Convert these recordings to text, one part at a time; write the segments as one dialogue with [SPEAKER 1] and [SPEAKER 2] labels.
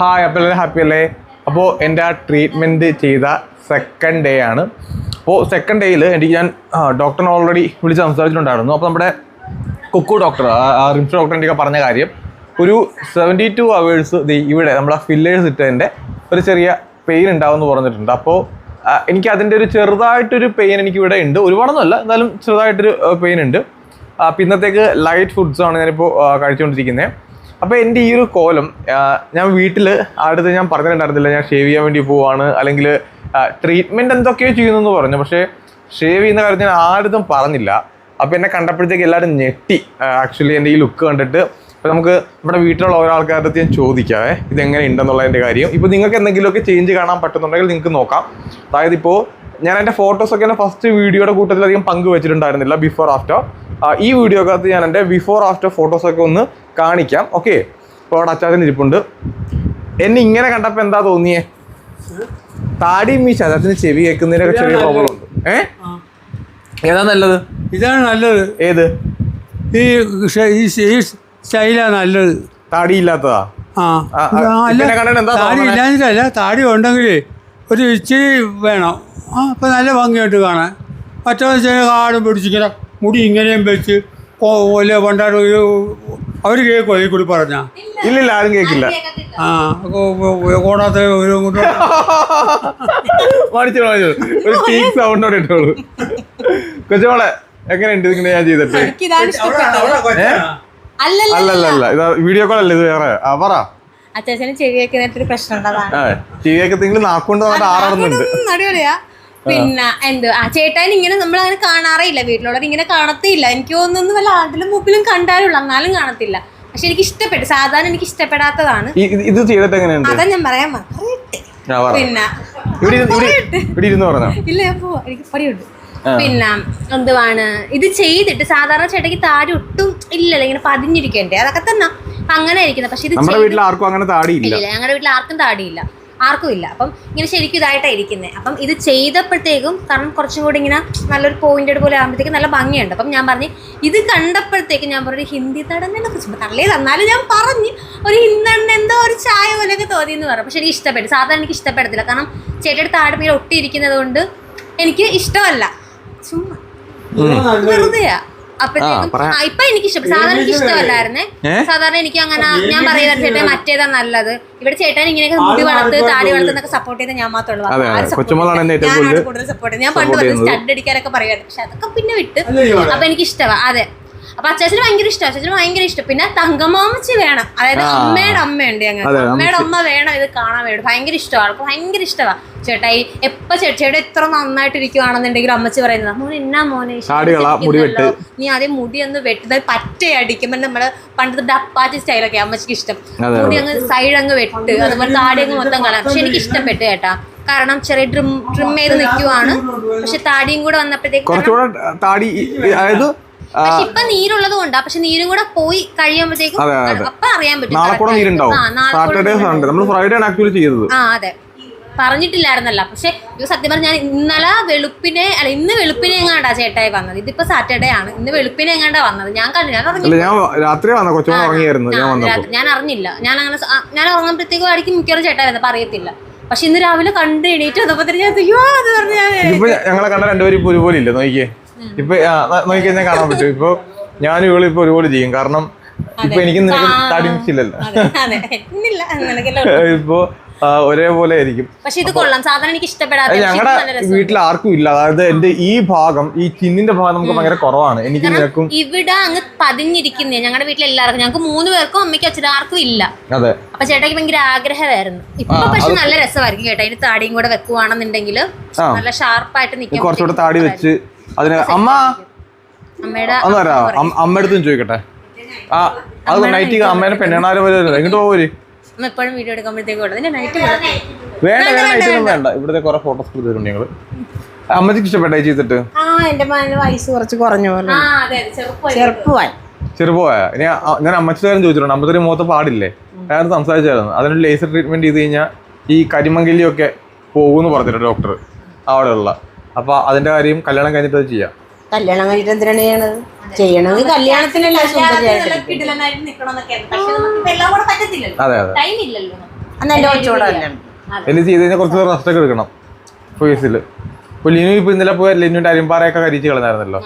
[SPEAKER 1] Hi അപ്പോൾ എല്ലാവരും happy അല്ലേ? അപ്പോൾ എന്റെ ആ ട്രീറ്റ്മെന്റ് ചെയ്ത സെക്കൻഡ് ഡേ ആണ്. അപ്പോൾ സെക്കൻഡ് ഡേയിൽ എനിക്ക് ഞാൻ ഡോക്ടറിനെ ഓൾറെഡി വിളിച്ച് സംസാരിച്ചിട്ടുണ്ടായിരുന്നു. അപ്പോൾ നമ്മുടെ കുക്കു ഡോക്ടർ റിംസ് ഡോക്ടർ എനിക്ക് പറഞ്ഞ കാര്യം ഒരു സെവന്റി ടു അവേഴ്സ് ഇവിടെ നമ്മളെ ഫില്ലേഴ്സ് ഇട്ടതിന്റെ ഒരു ചെറിയ പെയിൻ ഉണ്ടാവുമെന്ന് പറഞ്ഞിട്ടുണ്ട്. അപ്പോൾ എനിക്ക് അതിന്റെ ഒരു ചെറുതായിട്ടൊരു പെയിൻ എനിക്ക് ഇവിടെ ഉണ്ട്. ഒരുപാടൊന്നുമല്ല എന്നാലും ചെറുതായിട്ടൊരു പെയിൻ ഉണ്ട്. ആ, അപ്പോൾ ഇന്നത്തേക്ക് ലൈറ്റ് ഫുഡ്സാണ് ഞാനിപ്പോൾ കഴിച്ചുകൊണ്ടിരിക്കുന്നത് അപ്പോൾ എന്റെ ഈ ഒരു കോലം ഞാൻ വീട്ടിൽ അടുത്ത് ഞാൻ പറഞ്ഞിട്ടുണ്ടായിരുന്നില്ല ഞാൻ ഷേവ് ചെയ്യാൻ വേണ്ടി പോവാണ് അല്ലെങ്കിൽ ട്രീറ്റ്മെന്റ് എന്തൊക്കെയോ ചെയ്യുന്നെന്ന് പറഞ്ഞു. പക്ഷേ ഷേവ് ചെയ്യുന്ന കാര്യം ഞാൻ ആരും പറഞ്ഞില്ല. അപ്പോൾ എന്നെ കണ്ടപ്പോഴത്തേക്ക് എല്ലാവരും ഞെട്ടി. ആക്ച്വലി എന്റെ ഈ ലുക്ക് കണ്ടിട്ട്. അപ്പോൾ നമുക്ക് നമ്മുടെ വീട്ടിലുള്ള ഓരോ ആൾക്കാരുടെ അടുത്ത് ഞാൻ ചോദിക്കാവേ ഇതെങ്ങനെ ഉണ്ടെന്നുള്ളതിന്റെ കാര്യം. ഇപ്പോൾ നിങ്ങൾക്ക് എന്തെങ്കിലുമൊക്കെ ചേഞ്ച് കാണാൻ പറ്റുന്നുണ്ടെങ്കിൽ നിങ്ങൾക്ക് നോക്കാം. അതായത് ഇപ്പോൾ ഞാൻ എന്റെ ഫോട്ടോസൊക്കെ എന്റെ ഫസ്റ്റ് വീഡിയോയുടെ കൂട്ടത്തിൽ അധികം പങ്കുവെച്ചിട്ടുണ്ടായിരുന്നില്ല ബിഫോർ ആഫ്റ്റർ ഈ വീഡിയോക്കകത്ത് ഞാൻ എന്റെ ബിഫോർ ആഫ്റ്റർ ഫോട്ടോസൊക്കെ ഒന്ന് കാണിക്കാം. ഓക്കെ ഇപ്പോൾ അവിടെ അച്ചാച്ചൻ ഇരിപ്പുണ്ട്. എന്നെ ഇങ്ങനെ കണ്ടപ്പോൾ എന്താ തോന്നിയേ? താടി മീശ അച്ചാച്ചന് ചെവി കേൾക്കുന്നതിനൊക്കെ ചെറിയ പ്രോബ്ലം ഉണ്ട്. ഏ? ഏതാ നല്ലത്?
[SPEAKER 2] ഇതാണ് നല്ലത്.
[SPEAKER 1] ഏത്?
[SPEAKER 2] ഈ ഈ നല്ലത്.
[SPEAKER 1] താടി ഇല്ലാത്തതാ?
[SPEAKER 2] താടി? ഇല്ലാഞ്ഞിട്ടല്ല താടി ഉണ്ടെങ്കിൽ ഒരു ഇച്ചിരി വേണം. ആ അപ്പം നല്ല ഭംഗിയായിട്ട് കാണാൻ. മറ്റേ കാടും പിടിച്ചിങ്ങനെ മുടി ഇങ്ങനെയും വെച്ച് കൊല്ല പണ്ടാട് അവർ കേൾക്കുമോ ഈ കൂടി പറഞ്ഞ?
[SPEAKER 1] ഇല്ലില്ല ആരും കേൾക്കില്ല
[SPEAKER 2] ആ കോടാത്ത ഒരു
[SPEAKER 1] മടിച്ചു മടിച്ചു ഒരു ടീക്ക് സൗണ്ടോടെ ഇട്ടോളൂ. കൊച്ചുമോളെ എങ്ങനെയുണ്ട് ഇങ്ങനെ ഞാൻ ചെയ്തിട്ട്?
[SPEAKER 3] അല്ലല്ല
[SPEAKER 1] ഇതാ വീഡിയോ കോൾ അല്ല ഇത്? വേറെ ആ പറ
[SPEAKER 3] അച്ചാച്ചന് ചെവിയൊക്കെ പ്രശ്നം
[SPEAKER 1] ചെവിയൊക്കെ നിങ്ങൾ നാക്കൊണ്ട് ആറാടുന്നുണ്ട്.
[SPEAKER 3] അടിപൊളിയാ പിന്നെ എന്ത്? ആ ചേട്ടൻ ഇങ്ങനെ നമ്മൾ അങ്ങനെ കാണാറേയില്ല വീട്ടിലുള്ളവർ ഇങ്ങനെ കാണത്തേയില്ല എനിക്ക് തോന്നുന്നു വല്ല ആട്ടിലും മൂപ്പിലും കണ്ടാലുള്ളൂ എന്നാലും കാണത്തില്ല. പക്ഷെ എനിക്ക് ഇഷ്ടപ്പെട്ടു. സാധാരണ എനിക്ക് ഇഷ്ടപ്പെടാത്തതാണ്.
[SPEAKER 1] ഇത് ചെയ്തിട്ട് എങ്ങനെയാണ്
[SPEAKER 3] അതാ ഞാൻ പറയാൻ പിന്നെ. ഇല്ല ഞാൻ പോവാ. എനിക്ക് പടിയുണ്ട് പിന്നെ എന്തുവാണ്? ഇത് ചെയ്തിട്ട് സാധാരണ ചേട്ടയ്ക്ക് താടി ഒട്ടും ഇല്ലല്ലോ. ഇങ്ങനെ പതിഞ്ഞിരിക്കണ്ടേ. അതൊക്കെ തന്നെ. അങ്ങനെ ഇരിക്കുന്നത് പക്ഷെ ഇത്
[SPEAKER 1] വീട്ടിൽ ആർക്കും അങ്ങനെ താടിയില്ല.
[SPEAKER 3] ഞങ്ങളുടെ വീട്ടിൽ ആർക്കും താടിയില്ല. ആർക്കും ഇല്ല. അപ്പം ഇങ്ങനെ ശരിക്കും ഇതായിട്ടാണ് ഇരിക്കുന്നത് അപ്പം ഇത് ചെയ്തപ്പോഴത്തേക്കും കാരണം കുറച്ചും കൂടി ഇങ്ങനെ നല്ലൊരു പോയിന്റഡ് പോലെ ആകുമ്പോഴത്തേക്കും നല്ല ഭംഗിയുണ്ട്. അപ്പം ഞാൻ പറഞ്ഞു ഇത് കണ്ടപ്പോഴത്തേക്കും ഞാൻ പറഞ്ഞു ഹിന്ദി തടന്നെ കുറിച്ച് തള്ളേ തന്നാലും ഞാൻ പറഞ്ഞു ഒരു ഹിന്ദണ്ണ എന്തോ ഒരു ചായ പോലെയൊക്കെ തോന്നി എന്ന് പറഞ്ഞു. പക്ഷെ എനിക്ക് ഇഷ്ടപ്പെട്ടു. സാധാരണ എനിക്ക് ഇഷ്ടപ്പെടത്തില്ല. കാരണം ചേട്ടിയുടെ മീൻ ഒട്ടിയിരിക്കുന്നത് കൊണ്ട് എനിക്ക് ഇഷ്ടമല്ല. ചുമ്മാ. വെറുതെയാ. ഇപ്പൊ എനിക്ക് സാധാരണ എനിക്ക് ഇഷ്ടമല്ലായിരുന്നേ? സാധാരണ എനിക്ക് അങ്ങനെ ഞാൻ പറയുന്ന ചേട്ടൻ മറ്റേതാ നല്ലത്. ഇവിടെ ചേട്ടൻ ഇങ്ങനെയൊക്കെ മുടി വളർത്ത് താടി വളർത്തുന്നൊക്കെ സപ്പോർട്ട് ചെയ്ത് ഞാൻ മാത്രമേ ഉള്ളൂ.
[SPEAKER 1] കൂടുതൽ
[SPEAKER 3] സപ്പോർട്ട് ഞാൻ പണ്ട് സ്റ്റഡ് അടിക്കാനൊക്കെ പറയുമായിരുന്നു. പക്ഷെ അതൊക്കെ പിന്നെ വിട്ട്? അപ്പൊ എനിക്ക് ഇഷ്ടമാണ് അതെ. അപ്പൊ അച്ചാച്ചന് ഭയങ്കര ഇഷ്ടം. അച്ചാച്ചന് ഭയങ്കര ഇഷ്ടം. പിന്നെ തങ്കമാമച്ചി വേണം. അതായത്. അമ്മയുടെ അമ്മയുണ്ട് ഞങ്ങൾ അമ്മയുടെ അമ്മ വേണം ഇത് കാണാൻ വേണ്ടി. ഭയങ്കര ഇഷ്ടമാണ് ആൾക്ക് ഭയങ്കര ഇഷ്ടമാണ് ചേട്ടായി എപ്പ ചേട്ടയുടെ എത്ര നന്നായിട്ട് ഇരിക്കുവാണെന്നുണ്ടെങ്കിൽ അമ്മച്ചി പറയുന്നത് മോനെ എന്നാ മോനെ ഈ
[SPEAKER 1] താടി കള, മുടി വെട്ട്."
[SPEAKER 3] നീ ആദ്യം മുടി ഒന്ന് വെട്ടുന്നത് പറ്റയടിക്കുമ്പോൾ നമ്മൾ പണ്ടത്തെ ഡപ്പാച്ചി സ്റ്റൈലൊക്കെ അമ്മച്ചിക്ക് ഇഷ്ടം. മുടി അങ്ങ് സൈഡ് അങ്ങ് വെട്ട്. അതുപോലെ താടി അങ്ങ് മൊത്തം കാണാം പക്ഷെ എനിക്ക് ഇഷ്ടപ്പെട്ടു കേട്ടാ കാരണം ചെറിയ ട്രിം ട്രിം ചെയ്ത് നിൽക്കുവാണ്. പക്ഷെ താടിയും കൂടെ വന്നപ്പോഴത്തേക്ക്
[SPEAKER 1] താടി അതായത്
[SPEAKER 3] ഇപ്പൊ നീരുള്ളത് കൊണ്ടാ. പക്ഷെ നീരും കൂടെ പോയി കഴിയുമ്പോഴത്തേക്കും
[SPEAKER 1] അതെ, അതെ.
[SPEAKER 3] അപ്പൊ അറിയാൻ പറ്റും.
[SPEAKER 1] നാളെ കൂടെ
[SPEAKER 3] correct.
[SPEAKER 1] നീരുണ്ടാവും.
[SPEAKER 3] ആ, നാളെ കൂടെ
[SPEAKER 1] സാറ്റർഡേ സൺഡേ നമ്മൾ ഫ്രൈഡേ ആണ് ആക്ച്വലി ചെയ്തത്.
[SPEAKER 3] ആ അതെ. പറഞ്ഞിട്ടില്ലായിരുന്നല്ല. പക്ഷെ ഇത് സത്യം പറഞ്ഞാൽ ഞാൻ ഇന്നലെ വെളുപ്പിനെ അല്ല ഇന്ന് വെളുപ്പിനെ എങ്ങാണ്ടാ ചേട്ടായി വന്നത്? ഇതിപ്പോ സാറ്റർഡേ ആണ്. ഇന്ന് വെളുപ്പിനെ എങ്ങാണ്ടാ വന്നത്? ഞാൻ കണ്ടു ഞാൻ
[SPEAKER 1] അല്ല ഞാൻ രാത്രി വന്ന ഉറങ്ങിയായിരുന്നു. ഞാൻ
[SPEAKER 3] രാത്രി- ഞാൻ അറിഞ്ഞില്ല. ഞാൻ അങ്ങനെ സ- ആ, ഞാൻ ഉറങ്ങുമ്പോഴത്തേക്കും ആയിരിക്കും മിക്കവാറും ചേട്ടായി വരുന്നത് അറിയത്തില്ല. പക്ഷെ ഇന്ന് രാവിലെ കണ്ട് എണീറ്റ് വന്നപ്പോ തന്നെ ഞാൻ അയ്യോ അത് പറഞ്ഞു ഞാൻ
[SPEAKER 1] ഞങ്ങളെ കണ്ട രണ്ടുപേരും ഇപ്പൊ ഒരുപോലെ ഇല്ല? നോക്കിയേ. ഇപ്പൊ നോക്കിക്കഴിഞ്ഞാൽ കാണാൻ പറ്റും. ഇപ്പൊ ഇവളും ഇപ്പൊ ഒരുപോലെ ചെയ്യും കാരണം ഇപ്പൊ എനിക്ക് നിനക്ക് താടി മിച്ചില്ലല്ലോ
[SPEAKER 3] അതെ അതെ. ഇന്നില്ല അങ്ങനെയൊക്കെ
[SPEAKER 1] ഇപ്പൊ ഒരേപോലെ ആയിരിക്കും.
[SPEAKER 3] പക്ഷെ ഇത് കൊള്ളാം. സാധനം എനിക്ക് ഇഷ്ടപ്പെടാതെ
[SPEAKER 1] ഞങ്ങളുടെ വീട്ടിൽ ആർക്കും ഇല്ല. അതായത് എന്റെ ഈ ഭാഗം ഈ ചിന്നിന്റെ ഭാഗം നമുക്ക് ഭയങ്കര കുറവാണ്. എനിക്ക് നിനക്കും
[SPEAKER 3] ഇവിടെ അങ്ങ് പതിഞ്ഞിരിക്കുന്നേ. ഞങ്ങളുടെ വീട്ടിൽ എല്ലാവർക്കും ഞങ്ങൾക്ക് മൂന്ന് പേർക്കും അമ്മയ്ക്കും അച്ഛനും ആർക്കും ഇല്ല.
[SPEAKER 1] അതെ.
[SPEAKER 3] അപ്പൊ ചേട്ടാക്ക് ഭയങ്കര ആഗ്രഹമായിരുന്നു. ഇപ്പൊ പക്ഷെ നല്ല രസമായിരിക്കും കേട്ടോ. അതിന് താടിയും കൂടെ വെക്കുവാണെന്നുണ്ടെങ്കിൽ. നല്ല ഷാർപ്പായിട്ട് നിൽക്കും
[SPEAKER 1] കുറച്ചുകൂടെ താടി വെച്ച് അതിന് അമ്മ? ഒന്ന് വരാ. അമ്മ അടുത്തും ചോദിക്കട്ടെ. ആ അത് നൈറ്റ് അമ്മേനെ പെണ്ണാറ് പോലെ എങ്ങോട്ട് പോവര്?
[SPEAKER 3] അമ്മ എപ്പോഴും വീഡിയോ എടുക്കുമ്പോഴത്തേക്കും നൈറ്റ്
[SPEAKER 1] വേണ്ട വേണ്ട നൈറ്റ് ഒന്നും വേണ്ട ഇവിടുത്തെ കുറെ ഫോട്ടോസ് എടുത്തിട്ടുണ്ട് ഞങ്ങൾ. അമ്മയ്ക്ക് ഇഷ്ടപ്പെട്ടെ ചെയ്തിട്ട്?
[SPEAKER 4] ആ എന്റെ മകന് വയസ്സ് കുറച്ച് കുറഞ്ഞ പോലെ.
[SPEAKER 3] ആ അതെ അതെ. ചെറുപ്പം
[SPEAKER 4] ചെറുപ്പമായി
[SPEAKER 1] ചെറുപ്പമായ ഞാൻ അമ്മച്ചിക്കാരൻ ചോദിച്ചിട്ടുണ്ട്. അമ്മത്തൊരു മുഖത്ത് പാടില്ലേ? ഞാൻ സംസാരിച്ചായിരുന്നു. അതിനൊരു ലേസർ ട്രീറ്റ്മെന്റ് ചെയ്ത് കഴിഞ്ഞാൽ ഈ കരിമങ്കലിയൊക്കെ പോകുമെന്ന് പറഞ്ഞിട്ടുണ്ട് ഡോക്ടർ. അവിടെയുള്ള. അപ്പൊ അതിന്റെ കാര്യം കല്യാണം കഴിഞ്ഞിട്ട് ചെയ്യാം.
[SPEAKER 4] കല്യാണം കഴിഞ്ഞിട്ട് എന്തിനാണ് ചെയ്യണത്? ചെയ്യണമെങ്കിൽ കല്യാണത്തിനല്ല
[SPEAKER 3] എല്ലാം
[SPEAKER 1] അതെ അതെ.
[SPEAKER 4] അന്ന്
[SPEAKER 1] ചെയ്ത് കഴിഞ്ഞാൽ കുറച്ച് റെസ്റ്റ് ഒക്കെ എടുക്കണം. ഫേസിൽ ലിനു ഇപ്പൊ ഇന്നലെ പോയ ലിനുവിന്റെ അരിമ്പാറയൊക്കെ കരിച്ച് കളഞ്ഞായിരുന്നല്ലോ.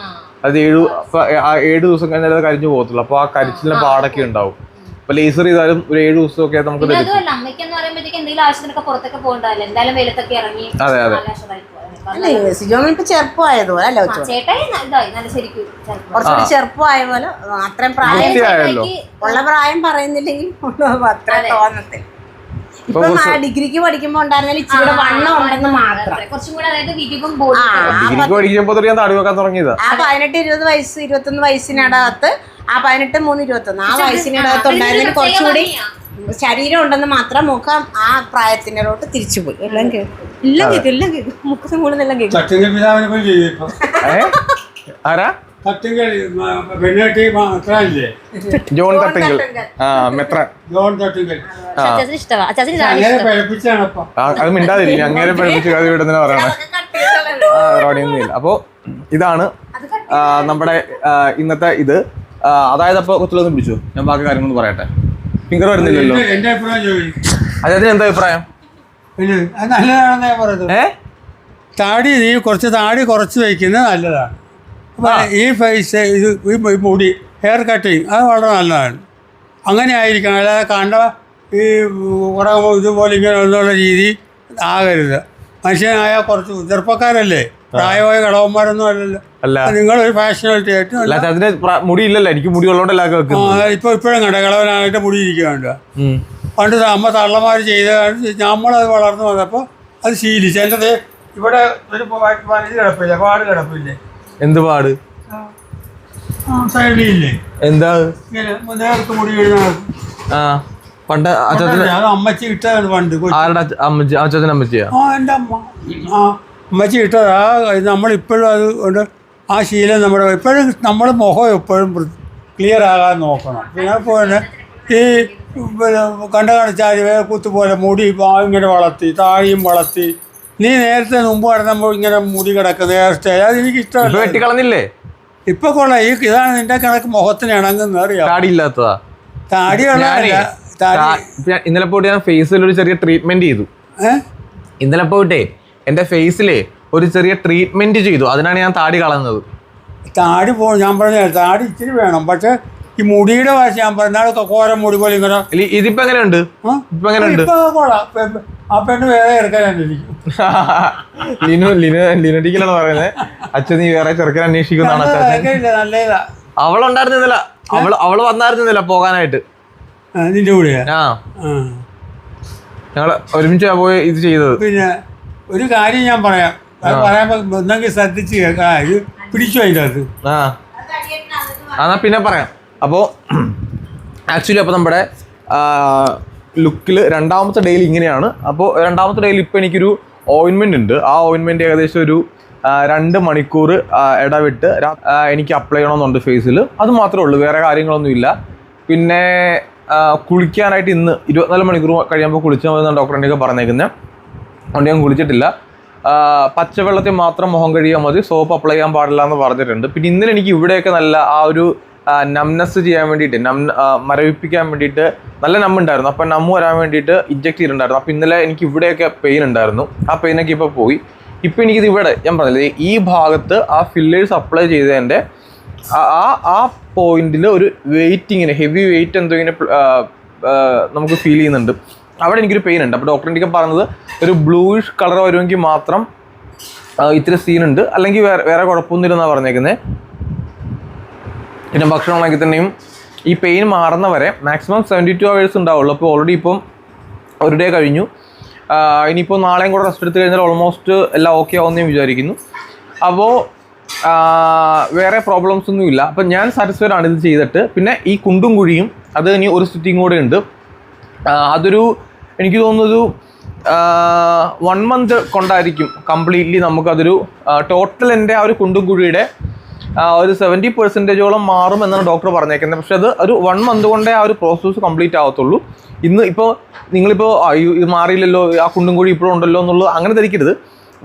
[SPEAKER 1] അത് ഏഴു അപ്പൊ ആ ഏഴ് ദിവസം കഴിഞ്ഞാൽ അത് കരിഞ്ഞു പോകത്തുള്ളൂ. അപ്പോൾ ആ കരിച്ചിലിന് പാടൊക്കെ ഉണ്ടാവും. അപ്പോൾ ലേസർ ചെയ്താലും ഒരു ഏഴ് ദിവസമൊക്കെ നമുക്ക്
[SPEAKER 3] പിന്നെ
[SPEAKER 1] ലഭിക്കും.
[SPEAKER 3] അമ്മയ്ക്ക് എന്ന് പറയുമ്പോഴത്തേക്ക് എന്തെങ്കിലും ആവശ്യത്തിനൊക്കെ പുറത്തൊക്കെ പോകണ്ടല്ലോ എന്തായാലും വെയിലത്തൊക്കെ ഇറങ്ങി
[SPEAKER 1] അതെ, അതെ.
[SPEAKER 4] അല്ലേ? സിജോമൻ ഇപ്പൊ ചെറുപ്പമായതുപോലെ അല്ല. കുറച്ചുകൂടി ചെറുപ്പമായ പോലെ അത്രയും പ്രായം ഉള്ള പ്രായം പറയുന്നില്ലെങ്കിൽ അത്ര
[SPEAKER 3] അതെ.
[SPEAKER 4] തോന്നത്തിൽ ഇപ്പൊ ഡിഗ്രിക്ക് പഠിക്കുമ്പോ ഉണ്ടായിരുന്നാലും ഇച്ചിരി
[SPEAKER 3] ആ,
[SPEAKER 4] വണ്ണം ഉണ്ടെന്ന് മാത്രം.
[SPEAKER 1] ഡിഗ്രിക്ക് താടി വെക്കാൻ തുടങ്ങിയതാ.
[SPEAKER 4] പതിനെട്ട് ഇരുപത് വയസ്സ് ഇരുപത്തൊന്ന് വയസ്സിനകത്ത് ആ പതിനെട്ട് മൂന്ന് ഇരുപത്തൊന്ന് ആ വയസ്സിനകത്ത് ഉണ്ടായിരുന്നെങ്കിൽ കുറച്ചുകൂടി ശരീരം ഉണ്ടെന്ന് മാത്രം മുഖം ആ പ്രായത്തിനോട്ട് തിരിച്ചുപോയി. എല്ലാം കേൾക്കും എല്ലാം കേൾക്കും എല്ലാം കേൾക്കും. മുക്കസം കൂടെ എല്ലാം കേൾക്കും.
[SPEAKER 2] പിതാവിനെ പോയി ചെയ്യും ഇപ്പം.
[SPEAKER 1] ഏ? ആരാ?
[SPEAKER 2] തട്ടിങ്കൽ പെണ്ണാട്ടി മാത്രല്ലേ
[SPEAKER 1] ജോൺ തട്ടിങ്കൽ. ആ മെത്ര
[SPEAKER 2] ജോൺ തട്ടിങ്കൽ.
[SPEAKER 3] അച്ചാച്ചന് ഇഷ്ടമാണ് അച്ചാച്ചന് രാവിലെ
[SPEAKER 2] അങ്ങനെ
[SPEAKER 3] ഇഷ്ടം.
[SPEAKER 2] പഴപ്പിച്ചാണ് അപ്പം.
[SPEAKER 1] ആ, അത് മിണ്ടാതിരിക്കും. അങ്ങനെ പഠിപ്പിച്ച് കഥ വിടുന്ന പറയണേ. ആ റോഡിയൊന്നുമില്ല അപ്പോൾ ഇതാണ് ആ, നമ്മുടെ ആ, ഇന്നത്തെ ഇത്. ആ, അതായത് അപ്പോൾ കൊച്ചുള്ളൊന്നും പിടിച്ചു. ഞാൻ ബാക്കി കാര്യങ്ങളൊന്നും പറയട്ടെ. ഫിംഗർ വരുന്നില്ലല്ലോ.
[SPEAKER 2] എന്റെ- അഭിപ്രായം
[SPEAKER 1] അദ്ദേഹത്തിന് എന്താ അഭിപ്രായം?
[SPEAKER 2] പിന്നെ അത് നല്ലതാണെന്ന് ഞാൻ പറയുന്നത്
[SPEAKER 1] ഏ?
[SPEAKER 2] താടി നീ കുറച്ച് താടി കുറച്ച് വയ്ക്കുന്നത് നല്ലതാണ്. അപ്പൊ ഈ ഫേസ് ഇത് ഈ മുടി ഹെയർ കട്ടിങ് അത് വളരെ നല്ലതാണ്. അങ്ങനെ ആയിരിക്കണം. അല്ലാതെ കണ്ട ഈ ഉറങ്ങ ഇതുപോലെ ഇങ്ങനെ എന്നുള്ള രീതി ആകരുത്. മനുഷ്യനായ കുറച്ച് ചെറുപ്പക്കാരല്ലേ? പ്രായമായ ഘടകന്മാരൊന്നും അല്ലല്ലോ.
[SPEAKER 1] അല്ല.
[SPEAKER 2] നിങ്ങളൊരു ഫാഷനാലിറ്റി ആയിട്ട്
[SPEAKER 1] അതിന് മുടി ഇല്ലല്ലോ എനിക്ക് മുടി ഉള്ളതുകൊണ്ടല്ല
[SPEAKER 2] ഇപ്പൊ ഇപ്പോഴും കണ്ട കളവനായിട്ട് മുടി
[SPEAKER 1] ഇരിക്കുക.
[SPEAKER 2] പണ്ട് അമ്മ തള്ളമാർ ചെയ്ത നമ്മളത് വളർന്നു വന്നപ്പോൾ അത് ശീലിച്ചു. എന്റെ ഇവിടെ ഒരു ഇത് കിടപ്പില്ലേ പാട് കിടപ്പില്ലേ?
[SPEAKER 1] എന്ത് പാട്
[SPEAKER 2] സൈഡിലില്ലേ?
[SPEAKER 1] എന്താ?
[SPEAKER 2] നേർക്ക് മുടി
[SPEAKER 1] ആ പണ്ട്
[SPEAKER 2] അച്ഛൻ അമ്മച്ചി ഇട്ടതാണ് പണ്ട്.
[SPEAKER 1] ആരുടെ അമ്മച്ചി അച്ഛൻ അമ്മച്ചിയാ?
[SPEAKER 2] ആ എന്റെ അമ്മ. ആ അമ്മച്ചി ഇട്ടത്. ആ നമ്മളിപ്പോഴും അത് കൊണ്ട് ആ ശീലം നമ്മുടെ ഇപ്പോഴും നമ്മൾ മുഖം എപ്പോഴും ക്ലിയർ ആകാൻ നോക്കണം. പിന്നെ പോലെ ഈ പിന്നെ കണ്ട കാണിച്ചാൽ കുത്തു പോലെ മുടി ഇങ്ങനെ വളർത്തി താഴെയും വളർത്തി. നീ നേരത്തെ മുമ്പ് കിടന്നപ്പോൾ ഇങ്ങനെ മുടി കിടക്ക് നേരത്തെ. അത് എനിക്ക് ഇഷ്ടമല്ല.
[SPEAKER 1] വെട്ടിക്കളഞ്ഞില്ലേ?
[SPEAKER 2] ഇപ്പൊ കൊള്ളാം. ഈ ഇതാണ് നിന്റെ കണക്ക് മുഖത്തിന് ഇണങ്ങുന്ന അറിയാം
[SPEAKER 1] താടി ഇല്ലാത്തതാ ഇന്നലെ പോയിട്ട് ഞാൻ ഫേസിൽ ഒരു ചെറിയ ട്രീറ്റ്മെന്റ് ചെയ്തു. ഇന്നലെ പോയിട്ടേ എന്റെ ഫേസിലെ ഒരു ചെറിയ ട്രീറ്റ്മെന്റ് ചെയ്തു. അതിനാണ് ഞാൻ താടി കളഞ്ഞത്.
[SPEAKER 2] താടി പോ ഞാൻ പറഞ്ഞ താടി ഇച്ചിരി വേണം. പക്ഷെ ഈ മുടിയുടെ വാശി ഞാൻ പറഞ്ഞാലൊക്കെ കോര മുടി പോലെ ഇങ്ങനെ.
[SPEAKER 1] ഇതിപ്പോ എങ്ങനെയുണ്ട്? ഇപ്പൊ എങ്ങനെയുണ്ട്
[SPEAKER 2] ആ പെണ്ണ് വേറെ ചെറുക്കാൻ
[SPEAKER 1] ലിനു ലിനു ലിനഡിക്കലാണ് പറയുന്നത്. അച്ഛൻ നീ വേറെ ചെറുക്കാൻ അന്വേഷിക്കുന്നതാണ് അവളുണ്ടായിരുന്നില്ല. അവൾ അവൾ വന്നായിരുന്നില്ല പോകാനായിട്ട്.
[SPEAKER 2] നിന്റെ കൂടെയാ?
[SPEAKER 1] ആ. ഞങ്ങൾ ഒരുമിച്ച് പോയി ഇത് ചെയ്തത്.
[SPEAKER 2] പിന്നെ ഒരു കാര്യം ഞാൻ പറയാം. അത് പറയാൻ ഒന്നെങ്കിൽ ശ്രദ്ധിച്ച് പിടിച്ചു അതിന്റെ അകത്ത്
[SPEAKER 1] ആ, എന്നാ പിന്നെ പറയാം. അപ്പോൾ ആക്ച്വലി അപ്പോൾ നമ്മുടെ ലുക്കിൽ രണ്ടാമത്തെ ഡേയിൽ ഇങ്ങനെയാണ്. അപ്പോൾ രണ്ടാമത്തെ ഡേയിൽ ഇപ്പോൾ എനിക്കൊരു ഓയിൻമെന്റ് ഉണ്ട്. ആ ഓയിൻമെന്റ് ഏകദേശം ഒരു രണ്ട് മണിക്കൂർ ഇടവിട്ട് എനിക്ക് അപ്ലൈ ചെയ്യണമെന്നുണ്ട് ഫേസിൽ അത് മാത്രമേ ഉള്ളൂ വേറെ കാര്യങ്ങളൊന്നുമില്ല പിന്നെ കുളിക്കാനായിട്ട് ഇന്ന് ഇരുപത്തിനാല് മണിക്കൂർ കഴിയുമ്പോൾ കുളിച്ചാൽ മതി എന്നാണ് ഡോക്ടർ എനിക്ക് പറഞ്ഞേക്കുന്നത് അതുകൊണ്ട് ഞാൻ കുളിച്ചിട്ടില്ല. പച്ചവെള്ളത്തിൽ മാത്രം മുഖം കഴിയാൽ മതി. സോപ്പ് അപ്ലൈ ചെയ്യാൻ പാടില്ല എന്ന് പറഞ്ഞിട്ടുണ്ട്. പിന്നെ ഇന്നലെ എനിക്ക് ഇവിടെയൊക്കെ നല്ല ആ ഒരു നംനെസ് ചെയ്യാൻ വേണ്ടിയിട്ട് നം മരവിപ്പിക്കാൻ വേണ്ടിയിട്ട് നല്ല നമ്മുണ്ടായിരുന്നു അപ്പം നമ്മ് വരാൻ വേണ്ടിയിട്ട് ഇഞ്ചെക്ട് ചെയ്തിട്ടുണ്ടായിരുന്നു. അപ്പം ഇന്നലെ എനിക്ക് ഇവിടെയൊക്കെ പെയിൻ ഉണ്ടായിരുന്നു. ആ പെയിനൊക്കെ ഇപ്പോൾ പോയി. ഇപ്പം എനിക്കിത് ഇവിടെ ഞാൻ പറഞ്ഞില്ലേ ഈ ഭാഗത്ത് ആ ഫില്ലേഴ്സ് അപ്ലൈ ചെയ്തതിന്റെ ആ- ആ പോയിന്റിൽ ഒരു വെയിറ്റ് ഇങ്ങനെ ഹെവി വെയിറ്റ് എന്തോ ഇങ്ങനെ നമുക്ക് ഫീൽ ചെയ്യുന്നുണ്ട്. അവിടെ എനിക്കൊരു പെയിൻ ഉണ്ട്. അപ്പോൾ എനിക്ക് പറഞ്ഞത് ഒരു ബ്ലൂയിഷ് കളർ വരുമെങ്കിൽ മാത്രം ഇത്തിരി സീൻ ഉണ്ട്. അല്ലെങ്കിൽ വേറെ വേറെ കുഴപ്പമൊന്നുമില്ലെന്നാണ് പറഞ്ഞേക്കുന്നത് പിന്നെ ഭക്ഷണമാണെങ്കിൽ തന്നെയും ഈ പെയിൻ മാറുന്നവരെ മാക്സിമം സെവന്റി ടു അവേഴ്സ് ഉണ്ടാവുള്ളൂ. അപ്പോൾ ഓൾറെഡി ഇപ്പം ഒരു ഡേ കഴിഞ്ഞു. ഇനിയിപ്പോൾ നാളെയും കൂടെ റെസ്റ്റ് എടുത്ത് കഴിഞ്ഞാൽ ഓൾമോസ്റ്റ് എല്ലാം ഓക്കെ ആവുമെന്ന് ഞാൻ വിചാരിക്കുന്നു. അപ്പോൾ വേറെ പ്രോബ്ലംസ് ഒന്നും ഇല്ല. അപ്പം ഞാൻ സാറ്റിസ്ഫൈഡ് ആണ് ഇത് ചെയ്തിട്ട്. പിന്നെ ഈ കുണ്ടും കുഴിയും അത് ഇനി ഒരു സിറ്റിംഗ് കൂടെ ഉണ്ട്. അതൊരു എനിക്ക് തോന്നുന്നൊരു വൺ മന്ത് കൊണ്ടായിരിക്കും കംപ്ലീറ്റ്ലി നമുക്കതൊരു ടോട്ടൽ എന്റെ ആ ഒരു കുണ്ടും കുഴിയുടെ ഒരു സെവന്റി പെർസെന്റേജോളം മാറും എന്നാണ് ഡോക്ടർ പറഞ്ഞേക്കുന്നത്. പക്ഷേ അത് ഒരു വൺ മന്ത് കൊണ്ടേ ആ ഒരു പ്രോസസ്സ് കംപ്ലീറ്റ് ആവത്തുള്ളൂ. ഇന്ന് ഇപ്പോൾ നിങ്ങളിപ്പോൾ മാറിയില്ലല്ലോ ആ കുണ്ടും കൂടി ഇപ്പോഴും ഉണ്ടല്ലോ എന്നുള്ളത് അങ്ങനെ ധരിക്കരുത്.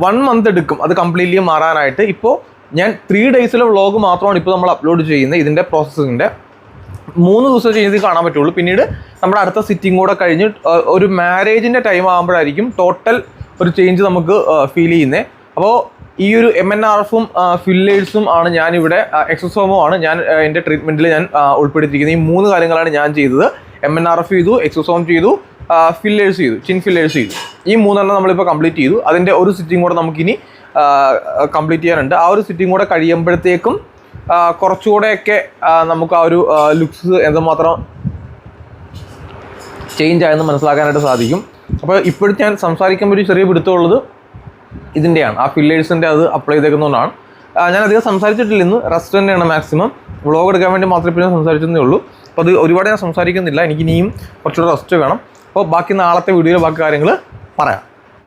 [SPEAKER 1] വൺ മന്ത് എടുക്കും അത് കംപ്ലീറ്റ്ലി മാറാനായിട്ട്. ഇപ്പോൾ ഞാൻ ത്രീ ഡേയ്സിലെ വ്ളോഗ് മാത്രമാണ് ഇപ്പോൾ നമ്മൾ അപ്ലോഡ് ചെയ്യുന്നത് ഇതിന്റെ പ്രോസസ്സിന്റെ മൂന്ന് ദിവസം ചെയ്ത് കാണാൻ പറ്റുള്ളൂ. പിന്നീട് നമ്മുടെ അടുത്ത സിറ്റിംഗ് കൂടെ കഴിഞ്ഞ് ഒരു മാരേജിന്റെ ടൈം ആകുമ്പോഴായിരിക്കും ടോട്ടൽ ഒരു ചേഞ്ച് നമുക്ക് ഫീൽ ചെയ്യുന്നത് അപ്പോൾ ഈ ഒരു എം എൻ ആർ എഫും ഫില്ലേഴ്സും ആണ് ഞാനിവിടെ എക്സോസോമോ ആണ് ഞാൻ എന്റെ ട്രീറ്റ്മെന്റിൽ ഞാൻ ഉൾപ്പെടുത്തിയിരിക്കുന്നത്. ഈ മൂന്ന് കാര്യങ്ങളാണ് ഞാൻ ചെയ്തത്. എം എൻ ആർ എഫ് ചെയ്തു എക്സസോം ചെയ്തു ഫില്ലേഴ്സ് ചെയ്തു ചിൻ ഫില്ലേഴ്സ് ചെയ്തു. ഈ മൂന്നെണ്ണം നമ്മളിപ്പോൾ കംപ്ലീറ്റ് ചെയ്തു. അതിന്റെ ഒരു സിറ്റിംഗ് കൂടെ നമുക്കിനി കംപ്ലീറ്റ് ചെയ്യാനുണ്ട്. ആ ഒരു സിറ്റിംഗ് കൂടെ കഴിയുമ്പോഴത്തേക്കും കുറച്ചുകൂടെയൊക്കെ നമുക്ക് ആ ഒരു ലുക്സ് എന്തുമാത്രം ചേഞ്ച് ആയെന്ന് മനസ്സിലാക്കാനായിട്ട് സാധിക്കും. അപ്പോൾ ഇപ്പോഴും ഞാൻ സംസാരിക്കുമ്പോൾ ഒരു ചെറിയ പിടുത്തമുള്ളത് ഇതിന്റെയാണ് ആ ഫില്ലേഴ്സിന്റെ അത് അപ്ലൈ ചെയ്തേക്കുന്നതുകൊണ്ടാണ്. ഞാൻ അധികം സംസാരിച്ചിട്ടില്ല ഇന്ന് റെസ്റ്റോറന്റാണ് മാക്സിമം. വ്ളോഗ് എടുക്കാൻ വേണ്ടി മാത്രമേ പിന്നെ സംസാരിച്ചതേ ഉള്ളൂ. അപ്പോൾ അത് ഒരുപാട് ഞാൻ സംസാരിക്കുന്നില്ല. എനിക്ക് ഇനിയും കുറച്ചുകൂടെ റെസ്റ്റ് വേണം. അപ്പോൾ ബാക്കി നാളത്തെ വീഡിയോയിൽ ബാക്കി കാര്യങ്ങൾ പറയാം.